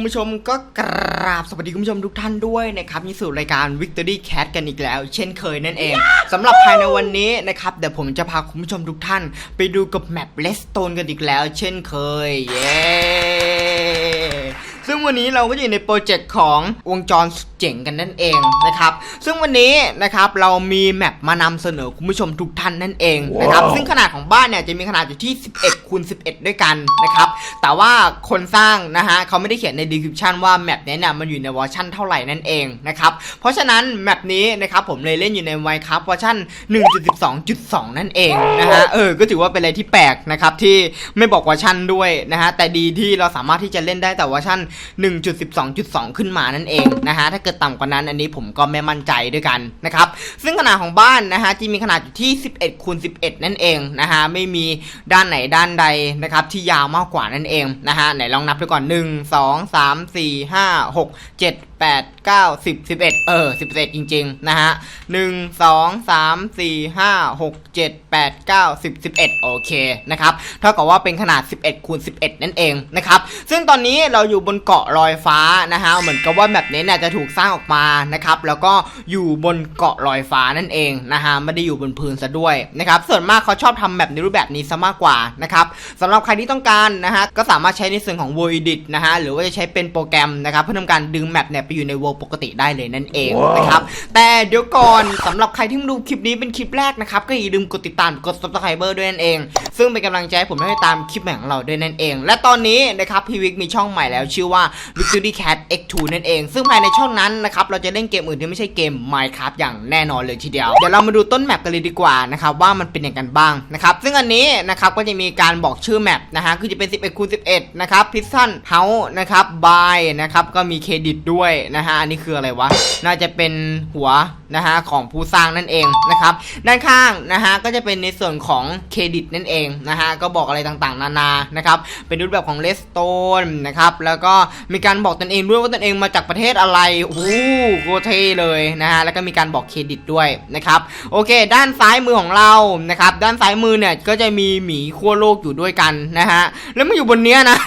คุณผู้ชมก็กราบสวัสดีคุณผู้ชมทุกท่านด้วยนะครับนี่สู่รายการ Victory Cat กันอีกแล้ว เช่นเคยนั่นเองสำหรับภายในวันนี้นะครับเดี๋ยวผมจะพาคุณผู้ชมทุกท่าน ไปดูกับแมปเลสโตนกันอีกแล้ว เช่นเคย เย้ซึ่ง วันนี้เราก็อยู่ในโปรเจกต์ของวงจรสุดเจ๋งกันนั่นเองนะครับซึ่งวันนี้นะครับเรามีแมปมานำเสนอคุณผู้ชมทุกท่านนั่นเองนะครับซึ่งขนาดของบ้านเนี่ยจะมีขนาดอยู่ที่ 11คูณ11 ด้วยกันนะครับแต่ว่าคนสร้างนะฮะเขาไม่ได้เขียนใน description ว่าแมปเนี้ยเนี่ยมันอยู่ในเวอร์ชันเท่าไหร่นั่นเองนะครับเพราะฉะนั้นแมปนี้นะครับผมเลยเล่นอยู่ใน Minecraft เวอร์ชัน1.12.2 นั่นเองนะฮะเออก็ถือว่าเป็นอะไรที่แปลกนะครับที่ไม่บอกเวอร์ชันด้วยนะฮะแต่ดีที่เราสามารถที่จะเล่นได้แต่เวอร์ชัน1.12.2 ขึ้นมานั่นเองนะฮะถ้าเกิดต่ำกว่านั้นอันนี้ผมก็ไม่มั่นใจด้วยกันนะครับซึ่งขนาดของบ้านนะฮะที่มีขนาดอยู่ที่ 11คูณ11 นั่นเองนะฮะไม่มีด้านไหนด้านใดนะครับที่ยาวมากกว่านั่นเองนะฮะไหนลองนับดูก่อน 1 2 3 4 5 6 7 8 9 10 11เออ11จริง ๆ นะฮะ1 2 3 4 5 6 7 8 9 10 11โอเคนะครับเท่ากับว่าเป็นขนาด11คูณ11นั่นเองนะครับซึ่งตอนนี้เราอยู่บนเกาะลอยฟ้านะฮะเหมือนกับว่าแบบนี้เนี่ยจะถูกสร้างออกมานะครับแล้วก็อยู่บนเกาะลอยฟ้านั่นเองนะฮะไม่ได้อยู่บนพื้นซะด้วยนะครับส่วนมากเขาชอบทำแบบในรูปแบบนี้ซะมากกว่านะครับสำหรับใครที่ต้องการนะฮะก็สามารถใช้ในส่วนของ w o r d Edit นะฮะหรือว่าจะใช้เป็นโปรแกรมนะครับเพื่อทำการดึงแมปเนี่ยไปอยู่ใน World ปกติได้เลยนั่นเองนะครับแต่เดี๋ยวก่อนสำหรับใครที่มาดูคลิปนี้เป็นคลิปแรกนะครับก็อย่าลืมกดติดตามกด subscribe ด้วยนั่นเอง ซึ่งเป็นกำลังใจให้ผมให้ตามคลิปใหม่ของเราด้วยนั่นเอง และตอนนี้นะครับพี่วิกมีช่องใหม่แล้วชื่อว่า Victory Cat X2 นั่นเอง ซึ่งภายในช่องนั้นนะครับเราจะเล่นเกมอื่นที่ไม่ใช่เกม Minecraft อย่างแน่นอนเลยทีเดียวเดี๋ยวเรามาดูต้นแมปกันเลยดีกว่านะครับว่ามันเป็นอย่างกันบ้างนะครับซึ่งอันนี้นะครับก็จะมีการบอกชื่อแมปนะฮะคือจะเป็น 11คูณ11นะครับ Prison House นะครับ By นะครับก็มีเครดิตด้วยนะฮะอันนี้คืออะไรวะน่าจะเป็นหัวนะฮะของผู้สร้างนั่นเองนะครับด้านข้างนะฮะก็จะเป็นในส่วนของเครดิตนั่นเองนะฮะก็บอกอะไรต่างๆ นานานะครับเป็นรูปแบบของเลสโตนนะครับแล้วก็มีการบอกตนเองด้วยว่าตนเองมาจากประเทศอะไรโอ้โหโคตรเทเลยนะฮะแล้วก็มีการบอกเครดิตด้วยนะครับโอเค ด้านซ้ายมือของเรานะครับด้านซ้ายมือเนี่ยก็จะมีหมีขั้วโลกอยู่ด้วยกันนะฮะแล้วมันอยู่บนเนี้ยนะ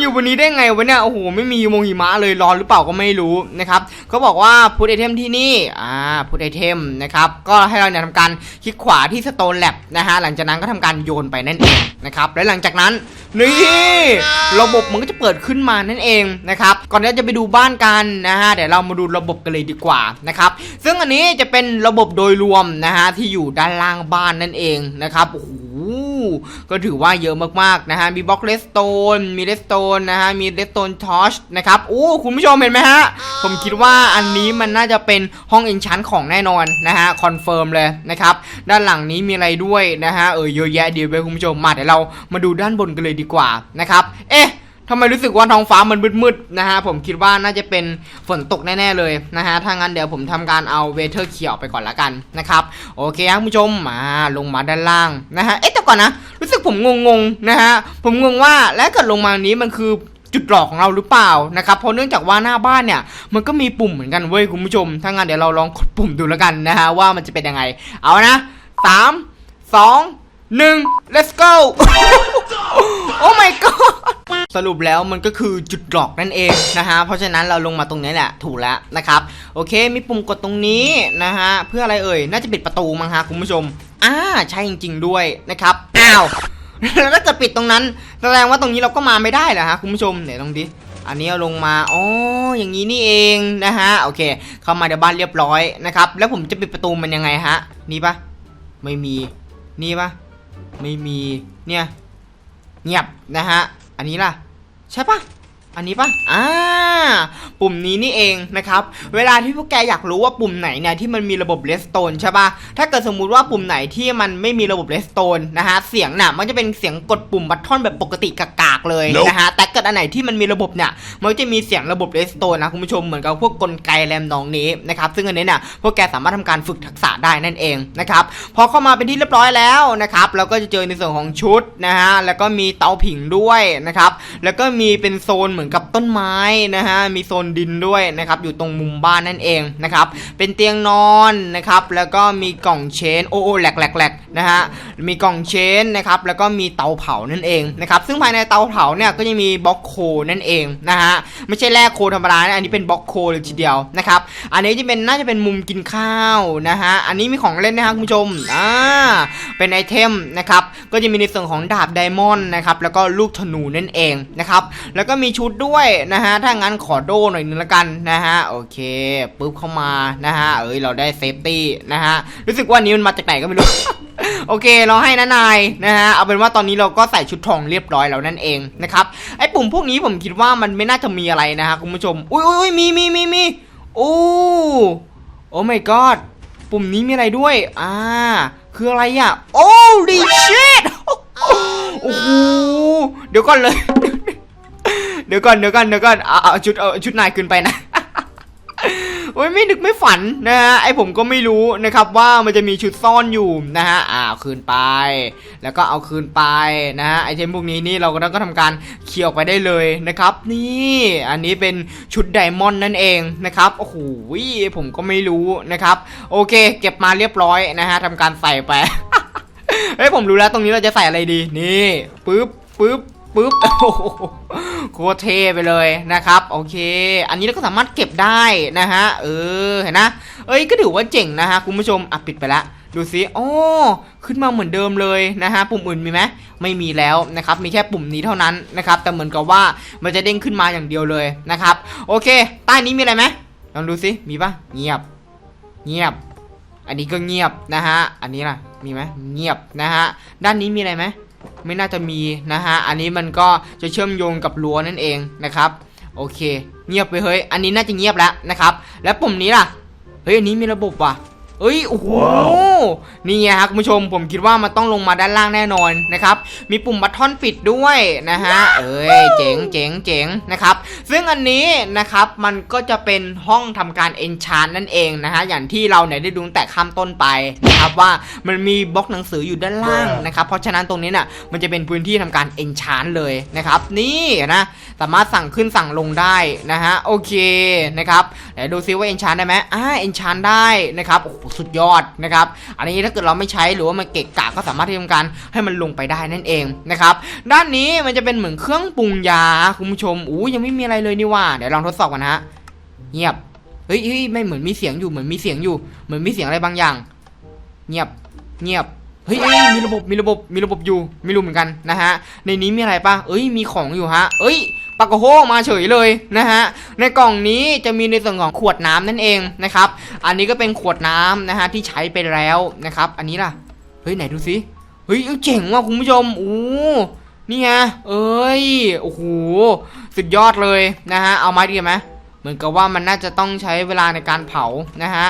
อยู่บนนี้ได้ไงวะเนี่ยโอ้โหไม่มีมงหิมะเลยร้อนหรือเปล่าก็ไม่รู้นะครับเขาบอกว่าพุทไอเทมที่นี่อ่าพุทไอเทมนะครับก็ให้เราเนี่ยทำการคลิกขวาที่สโตนแลบนะฮะหลังจากนั้นก็ทำการโยนไปนั่นเองนะครับและหลังจากนั้นนี่ระบบมันก็จะเปิดขึ้นมานั่นเองนะครับก่อนที่จะไปดูบ้านกันนะฮะเดี๋ยวเรามาดูระบบกันเลยดีกว่านะครับซึ่งอันนี้จะเป็นระบบโดยรวมนะฮะที่อยู่ด้านล่างบ้านนั่นเองนะครับโอ้โหก็ถือว่าเยอะมากๆนะฮะมีบล็อกเลสโตนมีเลสโตนนะฮะ มีเลสโตนทอชนะครับโอ้คุณผู้ชมเห็นไหมฮะ ผมคิดว่าอันนี้มันน่าจะเป็นห้องเอนชันของแน่นอนนะฮะ คอนเฟิร์มเลยนะครับ ด้านหลังนี้มีอะไรด้วยนะฮะ เออเยอะแยะดีเลยคุณผู้ชม มาเดี๋ยวเรามาดูด้านบนกันเลยดีกว่านะครับ เอ๊ะ ทำไมรู้สึกว่าท้องฟ้ามันมืดๆนะฮะผมคิดว่าน่าจะเป็นฝนตกแน่ๆเลยนะฮะถ้างั้นเดี๋ยวผมทำการเอาเวเทอร์เขียวไปก่อนละกันนะครับโอเคครับคุณผู้ชมมาลงมาด้านล่างนะฮะเอ๊ะแต่ก่อนนะรู้สึกผมงงๆนะฮะผมงงว่าแล้วเกิดลงมานี้มันคือจุดหลอกของเราหรือเปล่านะครับเพราะเนื่องจากว่าหน้าบ้านเนี่ยมันก็มีปุ่มเหมือนกันเว้ยคุณผู้ชม ถ้างั้นเดี๋ยวเราลองกดปุ่มดูแล้วกันนะฮะว่ามันจะเป็นยังไง เอานะสามสองหนึ่ง let's go โอ้ my god สรุปแล้วมันก็คือจุดหลอกนั่นเองนะฮะเพราะฉะนั้นเราลงมาตรงนี้แหละถูกแล้วนะครับโอเคมีปุ่มกดตรงนี้นะฮะเพื่ออะไรเอ่ยน่าจะปิดประตูมั้งฮะคุณผู้ชมอ่าใช่จริง ๆ ด้วยนะครับอ้าวแล้วถ้าจะปิดตรงนั้นแสดงว่าตรงนี้เราก็มาไม่ได้เหรอฮะคุณผู้ชมไหนลองดิอันนี้เอาลงมาอ๋ออย่างนี้นี่เองนะฮะโอเค เข้ามาในบ้านเรียบร้อยนะครับแล้วผมจะปิดประตูมันยังไงฮะนี่ปะไม่มีนี่ปะไม่มีเนี่ยเงียบนะฮะอันนี้ล่ะ ใช่ปะอันนี้ปะอ่า ปุ่มนี้นี่เองนะครับ เวลาที่พวกแกอยากรู้ว่าปุ่มไหนเนี่ยที่มันมีระบบเลสโตนใช่ปะถ้าเกิดสมมุติว่าปุ่มไหนที่มันไม่มีระบบเลสโตนนะฮะ เสียงน่ะมันจะเป็นเสียงกดปุ่มบัตทอนแบบปกติกากๆเลย Nope นะฮะแต่เกิดอันไหนที่มันมีระบบเนี่ยมันก็จะมีเสียงระบบเลสโตนนะคุณผู้ชมเหมือนกับพวกกลไกแรมนองนี้นะครับซึ่งอันนี้เนี่ยพวกแกสามารถทำการฝึกทักษะได้นั่นเองนะครับพอเข้ามาเป็นที่เรียบร้อยแล้วนะครับเราก็จะเจอในส่วนของชุดนะฮะแล้วก็มีเตาผิงด้วยนะครับแล้วก็มีเป็นโซนเหมือนอนกับต้นไม้นะฮะมีโซนดินด้วยนะครับอยู่ตรงมุมบ้านนั่นเองนะครับเป็นเตียงนอนนะครับแล้วก็มีกล่องเชนโอ้โอ้แหลกแหลกแหลกนะฮะมีกล่องเชนนะครับแล้วก็มีเตาเผานั่นเองนะครับซึ่งภายในเตาเผาเนี่ยก็จะมีบล็อกโคนั่นเองนะฮะไม่ใช่แร่โคธรรมดานะอันนี้เป็นบล็อกโคเลยทีเดียวนะครับอันนี้จะเป็นน่าจะเป็นมุมกินข้าวนะฮะอันนี้มีของเล่นนะครับคุณผู้ชมอ่าเป็นไอเทมนะครับก็จะมีในส่วนของดาบไดมอนด์นะครับแล้วก็ลูกธนูนั่นเองนะครับแล้วก็มีชุดด้วยนะฮะถ้างั้นขอโดหน่อยนึงละกันนะฮะโอเคปุ๊บเข้ามานะฮะเอ้ยเราได้เซฟตี้นะฮะรู้สึกว่านี้มันมาจากไหนก็ไม่รู้ โอเคเราให้นะนายนะฮะเอาเป็นว่าตอนนี้เราก็ใส่ชุดทองเรียบร้อยแล้วนั่นเองนะครับไอ้ปุ่มพวกนี้ผมคิดว่ามันไม่น่าจะมีอะไรนะฮะคุณผู้ชมอุ้ยอุ้ยมีมีมีมีโอ้โอ้ my god ปุ่มนี้มีอะไรด้วย อ่า คืออะไรอะ โอ้ดิชิตโอ้โห เดี๋ยวก่อนเลย เดี๋ยวก่อน เดี๋ยวก่อน เดี๋ยวก่อน เอาเอาชุด เอาชุดนายขึ้นไปนะ โอ้ยไม่นึกไม่ฝันนะฮะไอผมก็ไม่รู้นะครับว่ามันจะมีชุดซ่อนอยู่นะฮะอ่าเอาคืนไป แล้วก็เอาคืนไปนะฮะไอเทมพวกนี้นี่เราก็ต้องก็ทำการเคลียออกไปได้เลยนะครับ นี่อันนี้เป็นชุดไดมอนด์นั่นเองนะครับโอ้โหผมก็ไม่รู้นะครับโอเค เก็บมาเรียบร้อยนะฮะทำการใส่ไปเฮ้ยผมรู้แล้วตรงนี้เราจะใส่อะไรดีนี่ปึ๊บปึ๊บปึ๊บโอ้ โหโคตเทไปเลยนะครับ โอเค อันนี้เราก็สามารถเก็บได้นะฮะ เออ เห็นนะ เอ้ย ก็ถือว่าเจ๋งนะฮะ คุณผู้ชม อะ ปิดไปละดูสิโอ้ขึ้นมาเหมือนเดิมเลยนะฮะ ปุ่มอื่นมีไหมไม่มีแล้วนะครับ มีแค่ปุ่มนี้เท่านั้นนะครับ แต่เหมือนกับว่ามันจะเด้งขึ้นมาอย่างเดียวเลยนะครับ โอเค ใต้นี้มีอะไรไหมลองดูสิมีปะเงียบ เงียบ อันนี้ก็เงียบนะฮะ อันนี้ล่ะ มีไหมเงียบนะฮะ ด้านนี้มีอะไรไหม ไม่น่าจะมีนะฮะ อันนี้มันก็จะเชื่อมโยงกับรั้วนั่นเองนะครับ โอเค เงียบไปเฮ้ย อันนี้น่าจะเงียบแล้วนะครับ แล้วปุ่มนี้ล่ะ เฮ้ย อันนี้มีระบบว่ะ เอ้ยโอ้โหนี่ไงครับคุณผู้ชมผมคิดว่ามันต้องลงมาด้านล่างแน่นอนนะครับมีปุ่มบัตทอนปิดด้วยนะฮะเอ้ยเจ๋งเจ๋งเจ๋งนะครับซึ่งอันนี้นะครับมันก็จะเป็นห้องทำการ enchant นั่นเองนะฮะอย่างที่เราเนี่ยได้ดูตั้งแต่ข้ามต้นไปนะครับว่ามันมีบล็อกหนังสืออยู่ด้านล่างนะครับเพราะฉะนั้นตรงนี้น่ะมันจะเป็นพื้นที่ทำการ enchant เลยนะครับนี่นะสามารถสั่งขึ้นสั่งลงได้นะฮะโอเคนะครับเดี๋ยวดูซิว่า enchant ได้ไหมอ่า enchant ได้นะครับโอ้โหสุดยอดนะครับ อันนี้ถ้าเกิดเราไม่ใช้หรือว่ามันเกะกะก็สามารถที่ทำการให้มันลงไปได้นั่นเองนะครับ ด้านนี้มันจะเป็นเหมือนเครื่องปรุงยาคุณผู้ชมอู้ยังไม่มีอะไรเลยนี่ว่าเดี๋ยวลองทดสอบกันฮะเงียบเฮ้ยเไม่เหมือนมีเสียงอยู่เหมือนมีเสียงอยู่ เหมือนมีเสียงอะไรบางอย่าง เงียบเงียบเฮ้ยมีระบบมีระบบมีระบบอยู่ไม่รู้เหมือนกันนะฮะในนี้มีอะไรปะเอ้ยมีของอยู่ฮะ เอ้ย ปากกาโฮมาเฉยเลยนะฮะในกล่องนี้จะมีในส่วนของขวดน้ำนั่นเองนะครับอันนี้ก็เป็นขวดน้ำนะฮะที่ใช้ไปแล้วนะครับอันนี้ล่ะเฮ้ยไหนดูสิเฮ้ยเจ๋งว่ะคุณผู้ชมโอ้นี่ไงเอ้ยโอ้โหสุดยอดเลยนะฮะเอาไม้ดีไหมเหมือนกับว่ามันน่าจะต้องใช้เวลาในการเผานะฮะ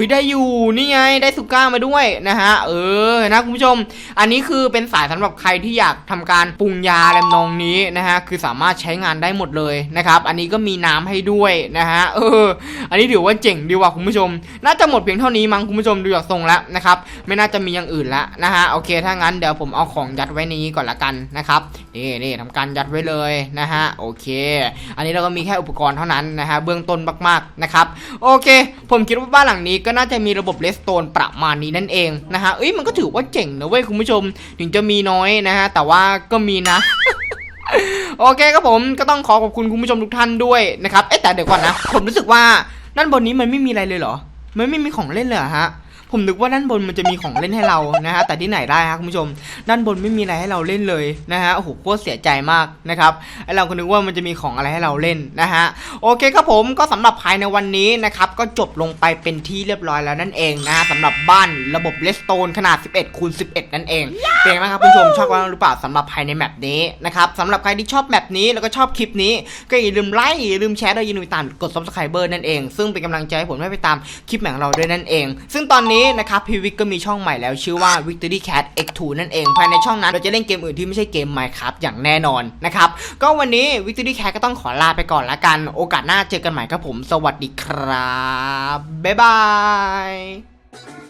ฮ้ยได้อยู่นี่ไงได้สุก้ามาด้วยนะฮะเออนะคุณผู้ชม อันนี้คือเป็นสายสำหรับใครที่อยากทำการปรุงยาแลมนองนี้นะฮะคือสามารถใช้งานได้หมดเลยนะครับอันนี้ก็มีน้ำให้ด้วยนะฮะเออ อันนี้ถือว่าเจ๋งดีว่ะคุณผู้ชมน่า หมดเพียงเท่านี้มั้งคุณผู้ชมดูจากทรงแล้วนะครับไม่น่าจะมีอย่างอื่นล้วนะฮะโอเคถ้างั้นเดี๋ยวผมเอาของยัดไว้นนี้ก่อนละกันนะครับนี่นี่ทำการยัดไว้เลยนะฮะโอเค อันนี้เราก็มีแค่อุปกรณ์เท่านั้นนะฮะเบื้องต้นมากๆนะครับโอเค ผมคิดว่าบ้านหลังนี้ก็น่าจะมีระบบเลสโตนประมาณนี้นั่นเองนะฮะเอ้ยมันก็ถือว่าเจ๋งนะเว้ยคุณผู้ชม ถึงจะมีน้อยนะฮะแต่ว่าก็มีนะโอเคครับผมก็ต้องขอขอบคุณคุณผู้ชมทุกท่านด้วยนะครับ เอ๊ะแต่เดี๋ยวก่อนนะ ผมรู้สึกว่าด้านบนนี้มันไม่มีอะไรเลยเหรอ มันไม่มีของเล่นเลยเหรอฮะ ผมนึกว่าด้านบนมันจะมีของเล่นให้เรานะฮะแต่ที่ไหนได้ฮะคุณผู้ชม ด้านบนไม่มีอะไรให้เราเล่นเลยนะฮะโอ้โหโคตรเสียใจมากนะครับไอเราก็นึกว่ามันจะมีของอะไรให้เราเล่นนะฮะโอเคครับผมก็สำหรับภายในวันนี้นะครับก็จบลงไปเป็นที่เรียบร้อยแล้วนั่นเองนะะสำหรับบ้านระบบเลสโตนขนาด 11คูณ11 นั่นเอง เป็นไงบ้างครับคุณผู้ชมชอบกันหรือเปล่าสำหรับภายในแมปนี้นะครับสำหรับใครที่ชอบแมปนี้แล้วก็ชอบคลิปนี้ ก็อย่าลืมไลค์อย่าลืมแชร์ด้วยอย่าลืมติดตามกด subscriber นั่นเอง ซึ่งเป็นกำลังใจให้ผมให้ไปตามคลิปใหม่ของเราด้วยนั่นเอง ซึ่งตอนนี้นะครับพีวิกก็มีช่องใหม่แล้วชื่อว่า Victory Cat X2 นั่นเอง ภายในช่องนั้นเราจะเล่นเกมอื่นที่ไม่ใช่เกม Minecraft อย่างแน่นอนนะครับก็วันนี้ Victory Cat ก็ต้องขอลาไปก่อนละกัน โอกาสหน้าเจอกันใหม่ครับผม สวัสดีครับบ๊ายบาย